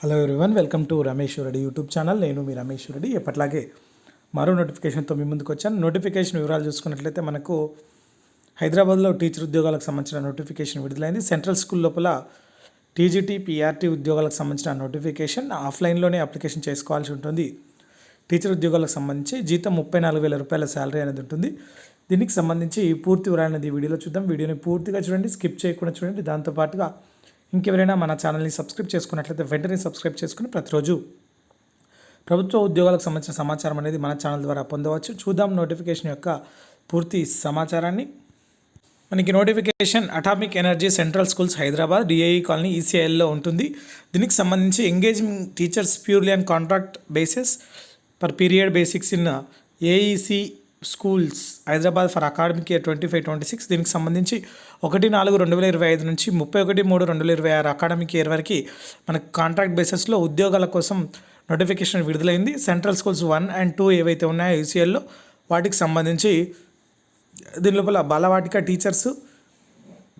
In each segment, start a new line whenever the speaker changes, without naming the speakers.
Hello everyone welcome to Ramesh Reddy YouTube channel నేను మీ రమేష్ రెడ్డి ఎప్పట్లాగే మరో నోటిఫికేషన్తో మీ ముందుకు వచ్చాను. నోటిఫికేషన్ వివరాలు చూసుకున్నట్లయితే మనకు హైదరాబాద్లో టీచర్ ఉద్యోగాలకు సంబంధించిన నోటిఫికేషన్ విడుదలైంది. సెంట్రల్ స్కూల్ లోపల టీజీటీ పీఆర్టీ ఉద్యోగాలకు సంబంధించిన నోటిఫికేషన్ ఆఫ్లైన్లోనే అప్లికేషన్ చేసుకోవాల్సి ఉంటుంది. టీచర్ ఉద్యోగాలకు సంబంధించి జీతం ముప్పై నాలుగు వేల రూపాయల శాలరీ అనేది ఉంటుంది. దీనికి సంబంధించి పూర్తి వివరాలు అనేది వీడియోలో చూద్దాం. వీడియోని పూర్తిగా చూడండి స్కిప్ చేయకుండా చూడండి. దాంతోపాటుగా ఇంకెవరైనా మన ఛానల్ని సబ్స్క్రైబ్ చేసుకున్నట్లయితే వెంటనే సబ్స్క్రైబ్ చేసుకుని ప్రతిరోజు ప్రభుత్వ ఉద్యోగాలకు సంబంధించిన సమాచారం అనేది మన ఛానల్ ద్వారా పొందవచ్చు. చూద్దాం నోటిఫికేషన్ యొక్క పూర్తి సమాచారాన్ని. మనకి notification atomic energy central schools Hyderabad DIE colony ఈసీఐఎల్లో ఉంటుంది. దీనికి సంబంధించి engaging teachers purely and contract basis per period basics in AEC schools Hyderabad for academic year twenty five twenty six. దీనికి సంబంధించి ఒకటి నాలుగు రెండు వేల ఇరవై ఐదు నుంచి ముప్పై ఒకటి మూడు రెండు వేల ఇరవై ఆరు అకాడమిక్ ఇయర్ వరకు మనకు కాంట్రాక్ట్ బేసిస్లో ఉద్యోగాల కోసం నోటిఫికేషన్ విడుదలైంది. Central schools one and two ఏవైతే ఉన్నాయో యూసీఎల్లో వాటికి సంబంధించి దీని లోపల Balvatika teachers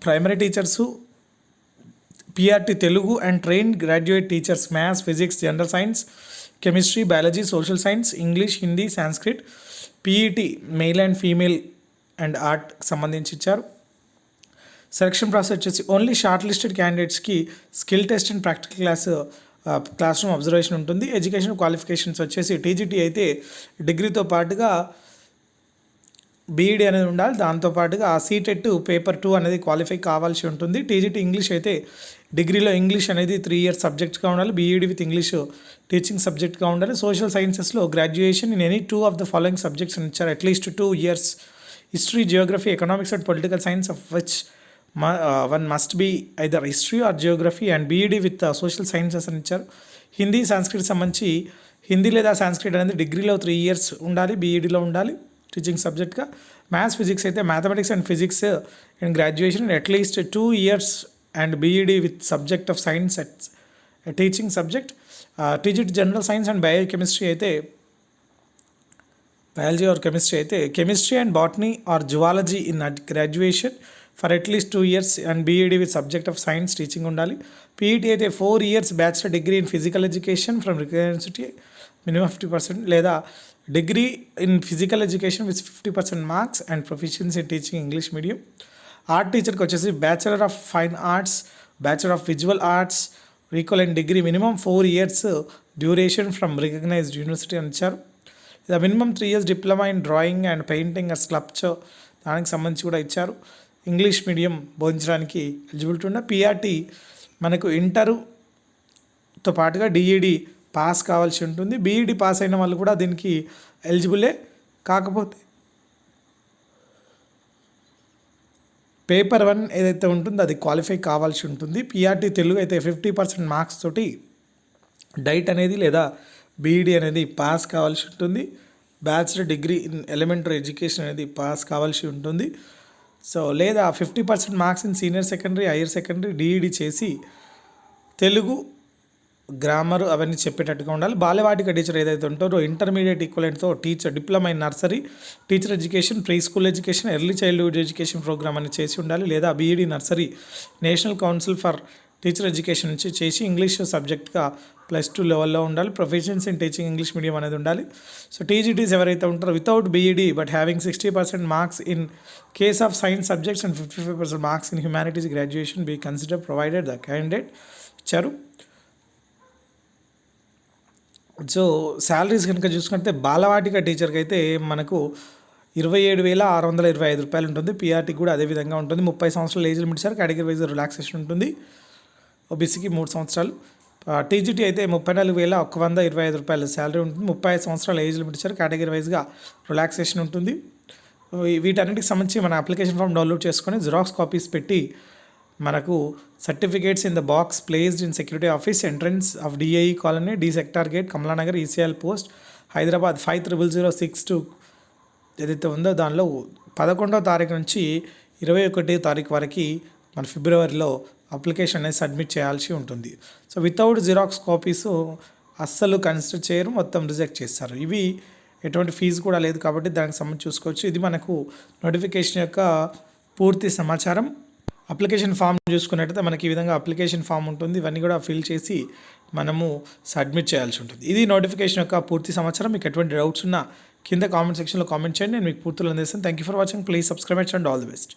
primary teachers PRT Telugu and train graduate teachers maths physics general science chemistry biology social science English Hindi Sanskrit PET male and female and art సంబంధించి ఇచ్చారు. Selection process వచ్చేసి ఓన్లీ షార్ట్ లిస్టెడ్ క్యాండిడేట్స్కి skill test and practical class classroom observation ఉంటుంది. Education qualifications వచ్చేసి TGT అయితే డిగ్రీతో పాటుగా BEd అనేది ఉండాలి. దాంతోపాటుగా ఆ సీటెట్ పేపర్ టూ అనేది క్వాలిఫై కావాల్సి ఉంటుంది. టీజీటీ ఇంగ్లీష్ అయితే డిగ్రీలో ఇంగ్లీష్ అనేది త్రీ ఇయర్స్ సబ్జెక్ట్గా ఉండాలి. బీఈడి విత్ ఇంగ్లీష్ టీచింగ్ సబ్జెక్ట్గా ఉండాలి. Social సైన్సెస్లో graduation in any two of the following subjects ఇచ్చారు. At least two years history geography economics and political science of which one must be either history or geography and B Ed with social sciences అని ఇచ్చారు. Hindi Sanskrit సంబంధించి హిందీ లేదా Sanskrit అనేది డిగ్రీలో three years ఉండాలి. బీఈడిలో ఉండాలి. Teaching సబ్జెక్ట్గా మ్యాథ్స్ ఫిజిక్స్ అయితే mathematics and physics and graduation at least two years and B Ed with subject of science at teaching subject TGT general science and bio chemistry అయితే biology or chemistry అయితే chemistry and botany or zoology in graduation for at least two years and B Ed with subject of science teaching ఉండాలి. PET అయితే four years bachelor degree in physical education from university minimum fifty percent లేదా degree in physical education with fifty percent marks and proficiency in teaching English medium. Art టీచర్కి వచ్చేసి bachelor of fine arts bachelor of visual arts equal and degree minimum four years duration from recognised university అని ఇచ్చారు. లేదా minimum three years diploma in drawing and painting and sculpture దానికి సంబంధించి కూడా ఇచ్చారు. English medium బోధించడానికి ఎలిజిబిలిటీ ఉన్న PRT మనకు ఇంటరుతో పాటుగా డిఈడి పాస్ కావాల్సి ఉంటుంది. బీఈడి పాస్ అయిన వాళ్ళు కూడా దీనికి ఎలిజిబులే. కాకపోతే పేపర్ వన్ ఏదైతే ఉంటుందో అది క్వాలిఫై కావాల్సి ఉంటుంది. పిఆర్టీ తెలుగు అయితే ఫిఫ్టీ పర్సెంట్ మార్క్స్ తోటి డైట్ అనేది లేదా బీఈడి అనేది పాస్ కావాల్సి ఉంటుంది. Bachelor degree in elementary education అనేది పాస్ కావాల్సి ఉంటుంది. సో లేదా fifty percent marks in senior secondary higher secondary D Ed చేసి తెలుగు గ్రామర్ అవన్నీ చెప్పేటట్టుగా ఉండాలి. బాలవాటిక టీచర్ ఏదైతే ఉంటారో intermediate ఈక్వలెంట్తో teacher diploma in nursery teacher education preschool education early childhood education programme అని చేసి ఉండాలి. లేదా B Ed nursery national council for teacher education నుంచి చేసి ఇంగ్లీష్ సబ్జెక్ట్గా ప్లస్ టూ లెవెల్లో ఉండాలి. Professions in teaching English medium అనేది ఉండాలి. సో టీజీటీస్ ఎవరైతే ఉంటారో without B Ed but having sixty percent marks in case of science subjects and fifty five percent marks in humanities graduation be consider provided the candidate ఇచ్చారు so salaries కనుక చూసుకుంటే బాలవాటిక టీచర్కి అయితే మనకు ఇరవై ఏడు వేల ఆరు వందల ఇరవై ఐదు రూపాయలు ఉంటుంది. పిఆర్టీకి కూడా అదే విధంగా ఉంటుంది. ముప్పై సంవత్సరాలు age limit sir category wise relaxation ఉంటుంది. ఓబీసీకి మూడు సంవత్సరాలు. టీజీటీ అయితే ముప్పై నాలుగు వేల ఒక వంద ఇరవై ఐదు రూపాయల శాలరీ ఉంటుంది. ముప్పై ఐదు సంవత్సరాల ఏజ్ లిమిట్ సార్ కేటగిరీ వైజ్గా రిలాక్సేషన్ ఉంటుంది. వీటన్నిటికి సంబంధించి మన అప్లికేషన్ ఫామ్ డౌన్లోడ్ చేసుకొని జిరాక్స్ కాపీస్ పెట్టి మనకు certificates in the box placed in security office entrance of DIE colony D sector gate Kamalanagar ECL post Hyderabad five triple zero six two ఏదైతే ఉందో దానిలో పదకొండవ తారీఖు నుంచి ఇరవై ఒకటి తారీఖు వరకు మన ఫిబ్రవరిలో అప్లికేషన్ అనేది సబ్మిట్ చేయాల్సి ఉంటుంది. సో వితౌట్ జిరాక్స్ కాపీస్ అస్సలు కన్సిడర్ చేయరు మొత్తం రిజెక్ట్ చేస్తారు. ఇవి ఎటువంటి ఫీజు కూడా లేదు కాబట్టి దానికి సంబంధించి చూసుకోవచ్చు. ఇది మనకు నోటిఫికేషన్ యొక్క పూర్తి సమాచారం. అప్లికేషన్ ఫామ్ చూసుకున్నట్టయితే మనకి ఈ విధంగా అప్లికేషన్ ఫామ్ ఉంటుంది. ఇవన్నీ కూడా ఫిల్ చేసి మనము సబ్మిట్ చేయాల్సి ఉంటుంది. ఇది నోటిఫికేషన్ యొక్క పూర్తి సమాచారం. మీకు ఎటువంటి డౌట్స్ ఉన్నా కింద కామెంట్ సెక్షన్లో కామెంట్ చేయండి. నేను మీకు పూర్తులు అందిస్తాను. Thank you for watching please subscribe and all the best